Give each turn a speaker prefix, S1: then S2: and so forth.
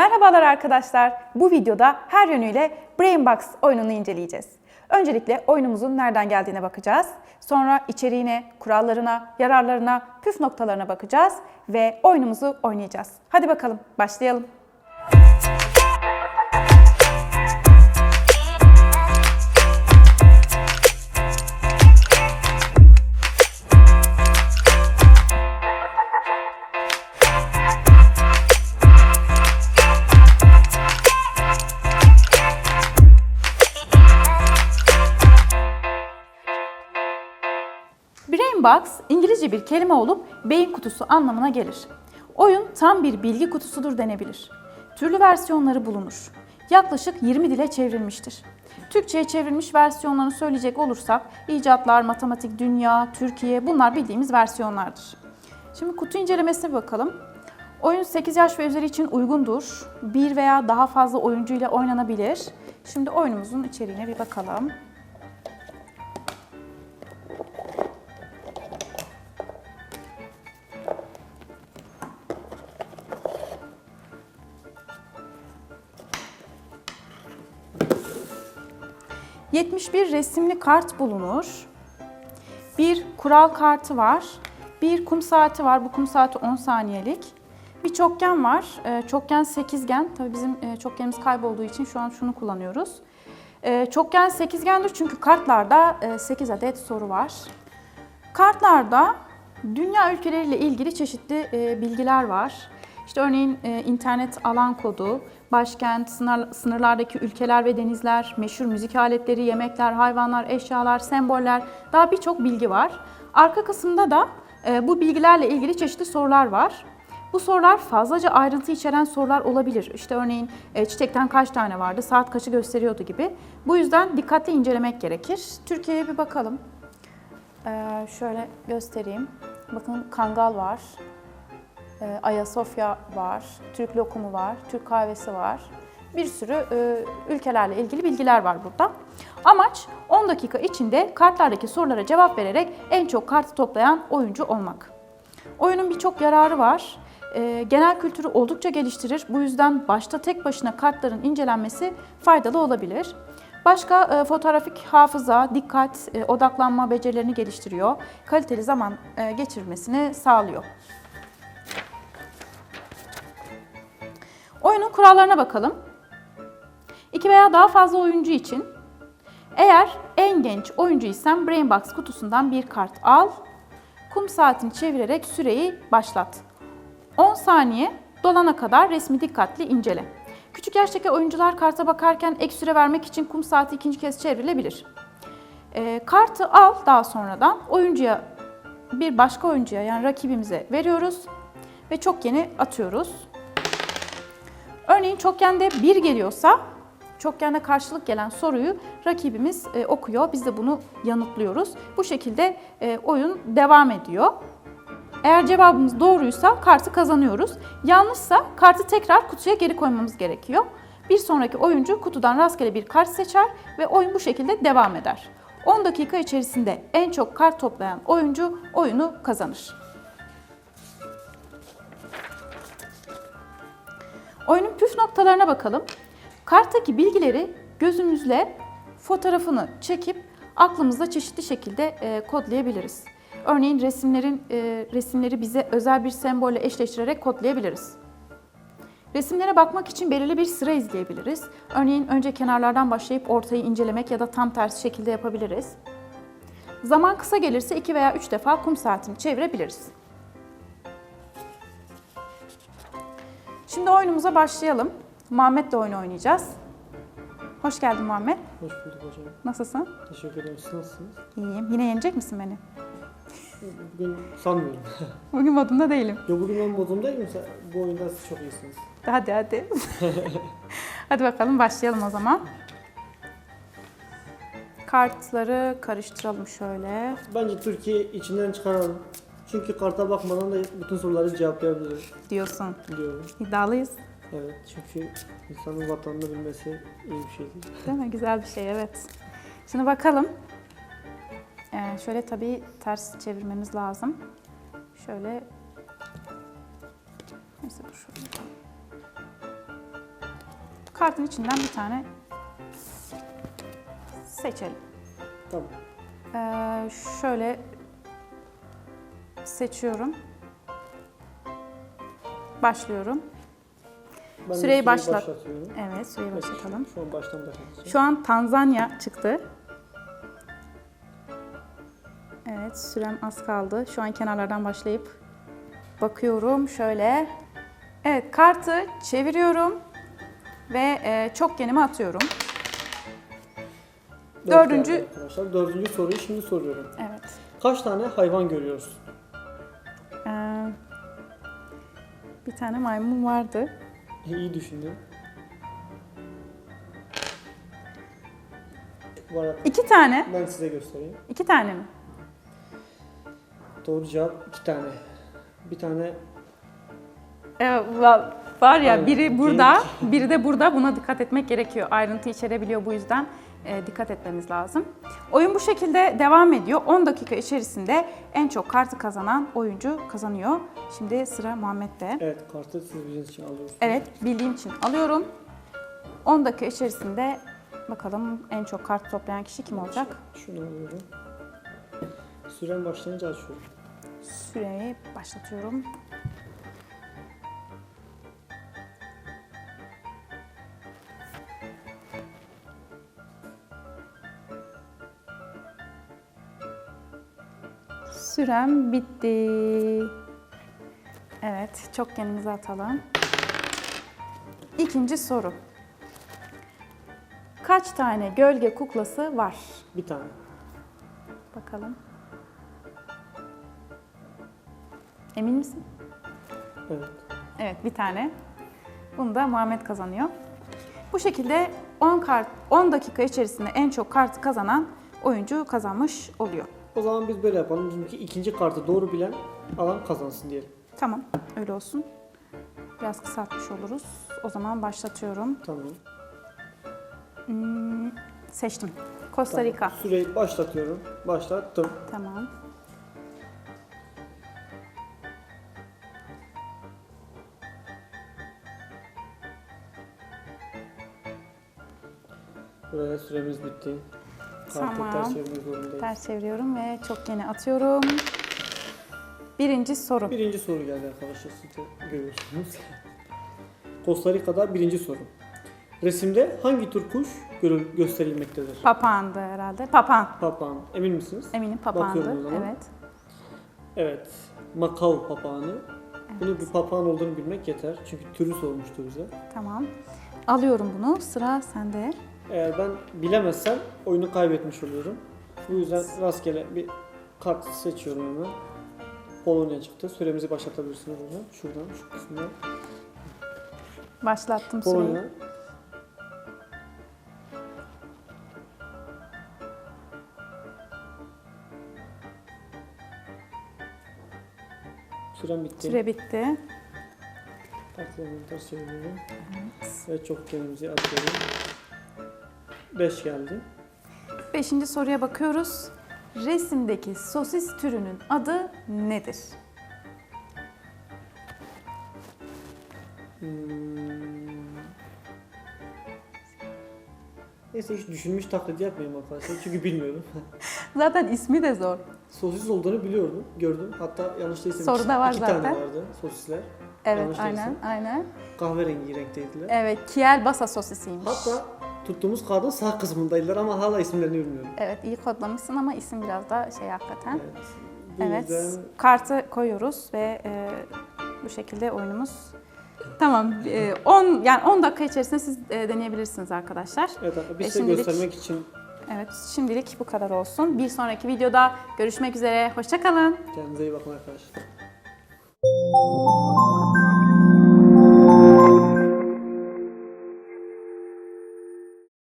S1: Merhabalar arkadaşlar. Bu videoda her yönüyle Brainbox oyununu inceleyeceğiz. Öncelikle oyunumuzun nereden geldiğine bakacağız. Sonra içeriğine, kurallarına, yararlarına, püf noktalarına bakacağız ve oyunumuzu oynayacağız. Hadi bakalım başlayalım. Brainbox İngilizce bir kelime olup beyin kutusu anlamına gelir. Oyun tam bir bilgi kutusudur denebilir. Türlü versiyonları bulunur. Yaklaşık 20 dile çevrilmiştir. Türkçe'ye çevrilmiş versiyonlarını söyleyecek olursak icatlar, matematik, dünya, Türkiye bunlar bildiğimiz versiyonlardır. Şimdi kutu incelemesine bakalım. Oyun 8 yaş ve üzeri için uygundur. Bir veya daha fazla oyuncu ile oynanabilir. Şimdi oyunumuzun içeriğine bir bakalım. ...71 resimli kart bulunur. Bir kural kartı var. Bir kum saati var. Bu kum saati 10 saniyelik. Bir çokgen var. Ee, Çokgen sekizgen. Tabii bizim e, çokgenimiz kaybolduğu için şu an şunu kullanıyoruz. Ee, Çokgen sekizgendir çünkü kartlarda 8 adet soru var. Kartlarda dünya ülkeleriyle ilgili çeşitli e, bilgiler var. İşte örneğin e, internet alan kodu, başkent, sınır, sınırlardaki ülkeler ve denizler, meşhur müzik aletleri, yemekler, hayvanlar, eşyalar, semboller, daha birçok bilgi var. Arka kısımda da e, bu bilgilerle ilgili çeşitli sorular var. Bu sorular fazlaca ayrıntı içeren sorular olabilir. İşte örneğin e, çiçekten kaç tane vardı, saat kaçı gösteriyordu gibi. Bu yüzden dikkatli incelemek gerekir. Türkiye'ye bir bakalım. Ee, şöyle göstereyim. Bakın kangal var. Ee, Ayasofya var. Türk lokumu var. Türk kahvesi var. Bir sürü e, ülkelerle ilgili bilgiler var burada. Amaç 10 dakika içinde kartlardaki sorulara cevap vererek en çok kartı toplayan oyuncu olmak. Oyunun birçok yararı var. Ee, genel kültürü oldukça geliştirir. Bu yüzden başta tek başına kartların incelenmesi faydalı olabilir. Başka e, fotoğrafik hafıza, dikkat, e, odaklanma becerilerini geliştiriyor. Kaliteli zaman e, geçirmesini sağlıyor. Oyunun kurallarına bakalım. İki veya daha fazla oyuncu için eğer en genç oyuncuysan Brainbox kutusundan bir kart al. Kum saatini çevirerek süreyi başlat. 10 saniye dolana kadar resmi dikkatli incele. Küçük yaştaki oyuncular karta bakarken ek süre vermek için kum saati ikinci kez çevrilebilir. E, kartı al daha sonradan oyuncuya bir başka oyuncuya yani rakibimize veriyoruz ve çok yeni atıyoruz. Örneğin çokgende 1 geliyorsa çokgende karşılık gelen soruyu rakibimiz e, okuyor. Biz de bunu yanıtlıyoruz. Bu şekilde e, oyun devam ediyor. Eğer cevabımız doğruysa kartı kazanıyoruz. Yanlışsa kartı tekrar kutuya geri koymamız gerekiyor. Bir sonraki oyuncu kutudan rastgele bir kart seçer ve oyun bu şekilde devam eder. 10 dakika içerisinde en çok kart toplayan oyuncu oyunu kazanır. Oyunun püf noktalarına bakalım. Karttaki bilgileri gözümüzle fotoğrafını çekip aklımızda çeşitli şekilde e, kodlayabiliriz. Örneğin resimlerin e, resimleri bize özel bir sembolle eşleştirerek kodlayabiliriz. Resimlere bakmak için belirli bir sıra izleyebiliriz. Örneğin önce kenarlardan başlayıp ortayı incelemek ya da tam tersi şekilde yapabiliriz. Zaman kısa gelirse 2 veya 3 defa kum saatini çevirebiliriz. Şimdi oyunumuza başlayalım. Muhammed'le oyun oynayacağız. Hoş geldin Muhammed.
S2: Hoş bulduk hocam.
S1: Nasılsın?
S2: Teşekkür ederim. Siz nasılsınız?
S1: İyiyim. Yine yenecek misin beni?
S2: Bugün sanmıyorum.
S1: Bugün modumda değilim.
S2: Yo bugün ben modumdayım. Bu oyunda siz çok iyisiniz.
S1: Hadi hadi. hadi bakalım başlayalım o zaman. Kartları karıştıralım şöyle.
S2: Bence Türkiye içinden çıkaralım. Çünkü karta bakmadan da bütün soruları cevaplayabiliriz
S1: Diyorsun.
S2: diyorum.
S1: İddialıyız.
S2: Evet çünkü insanın vatanını bilmesi iyi bir şeydir.
S1: Değil mi? Güzel bir şey evet. Şimdi bakalım. Ee, şöyle tabii ters çevirmemiz lazım. Şöyle. Neyse dur şöyle. Kartın içinden bir tane seçelim.
S2: Tamam.
S1: Ee, şöyle seçiyorum. Başlıyorum.
S2: Ben
S1: Süreyi başlat. Evet, süreyi başlatalım.
S2: Şu an baştan başlatacağım.
S1: Şu an Tanzanya çıktı. Evet, sürem az kaldı. Şu an kenarlardan başlayıp bakıyorum şöyle. Evet, kartı çeviriyorum ve e, çokgenimi atıyorum.
S2: Dört
S1: dördüncü-
S2: Arkadaşlar dördüncü soruyu şimdi soruyorum.
S1: Evet.
S2: Kaç tane hayvan görüyoruz?
S1: Bir tane maymun vardı.
S2: İyi düşündün. Var,
S1: İki tane.
S2: ben size göstereyim.
S1: İki tane mi?
S2: Doğru cevap iki tane. Bir tane
S1: Evet, va- var ya
S2: Aynen.
S1: biri burada, biri de burada. Buna dikkat etmek gerekiyor. Ayrıntı içerebiliyor bu yüzden dikkat etmemiz lazım. Oyun bu şekilde devam ediyor. 10 dakika içerisinde en çok kartı kazanan oyuncu kazanıyor. Şimdi sıra Muhammed'de.
S2: evet kartı siz bildiğiniz için alıyorsunuz.
S1: Evet, bildiğim için alıyorum. 10 dakika içerisinde bakalım en çok kart toplayan kişi kim olacak?
S2: Şunu alıyorum. Süren başlayınca açıyorum.
S1: Süreyi başlatıyorum. Sürem bitti. Evet, çokgenimizi atalım. İkinci soru. Kaç tane gölge kuklası var?
S2: Bir tane.
S1: Bakalım. Emin misin?
S2: Evet.
S1: Evet, bir tane. Bunu da Muhammed kazanıyor. Bu şekilde 10 kart 10 dakika içerisinde en çok kartı kazanan oyuncu kazanmış oluyor.
S2: O zaman biz böyle yapalım. Bizimki ikinci kartı doğru bilen alan kazansın diyelim.
S1: Tamam, öyle olsun. Biraz kısaltmış oluruz. O zaman başlatıyorum.
S2: Tamam.
S1: Hmm, seçtim. Costa
S2: Tamam.
S1: Rica.
S2: Süreyi başlatıyorum. Başlattım.
S1: Tamam.
S2: Buraya süremiz bitti.
S1: Tamam.
S2: ters çevirmek zorundayız.
S1: Ters çeviriyorum ve çokgeni atıyorum. Birinci soru.
S2: Birinci soru geldi arkadaşlar. Siz de görüyorsunuz. Costa Rica'da birinci soru. Resimde hangi tür kuş gösterilmektedir?
S1: Papağandı herhalde. Papağan.
S2: Papağan. Emin misiniz?
S1: Eminim papağandı.
S2: Bakıyorum o zaman.
S1: Evet.
S2: Evet. Macau papağanı. Bunu bir papağan olduğunu bilmek yeter. Çünkü türü sormuştu bize.
S1: Tamam. Alıyorum bunu. Sıra sende.
S2: Eğer ben bilemezsem oyunu kaybetmiş oluyorum. Bu yüzden rastgele bir kart seçiyorum hemen. Polonya çıktı. Süremizi başlatabilirsiniz hocam. Şuradan, şu kısımdan.
S1: Başlattım süreyi.
S2: Polonya. Sürem bitti.
S1: Süre bitti.
S2: Partilerini ters çeviriyorum. Ve çok kendimizi atıyorum. 5 geldi.
S1: Beşinci soruya bakıyoruz. Resimdeki sosis türünün adı nedir?
S2: Hmm. Neyse hiç düşünmüş taklidi yapmayayım arkadaşlar çünkü bilmiyorum.
S1: Zaten ismi de zor.
S2: Sosis olduğunu biliyordum, gördüm. Hatta yanlış değilsem
S1: Soruda
S2: iki,
S1: var
S2: iki
S1: zaten.
S2: tane vardı sosisler.
S1: Evet,
S2: Yanlış
S1: aynen,
S2: değilsem.
S1: aynen.
S2: Kahverengi renkteydiler.
S1: Evet, Kielbasa sosisiymiş.
S2: Hatta tuttuğumuz kağıdın sağ kısmındaydılar ama hala isimlerini bilmiyorum.
S1: Evet, iyi kodlamışsın ama isim biraz da şey hakikaten.
S2: Evet. Bu
S1: Evet,
S2: yüzden
S1: kartı koyuyoruz ve e, bu şekilde oyunumuz Tamam. e, 10 yani 10 dakika içerisinde siz e, deneyebilirsiniz arkadaşlar.
S2: evet, biz
S1: Ve
S2: size
S1: şimdilik-
S2: göstermek için
S1: Evet, şimdilik bu kadar olsun. Bir sonraki videoda görüşmek üzere. Hoşça kalın.
S2: kendinize iyi bakın arkadaşlar.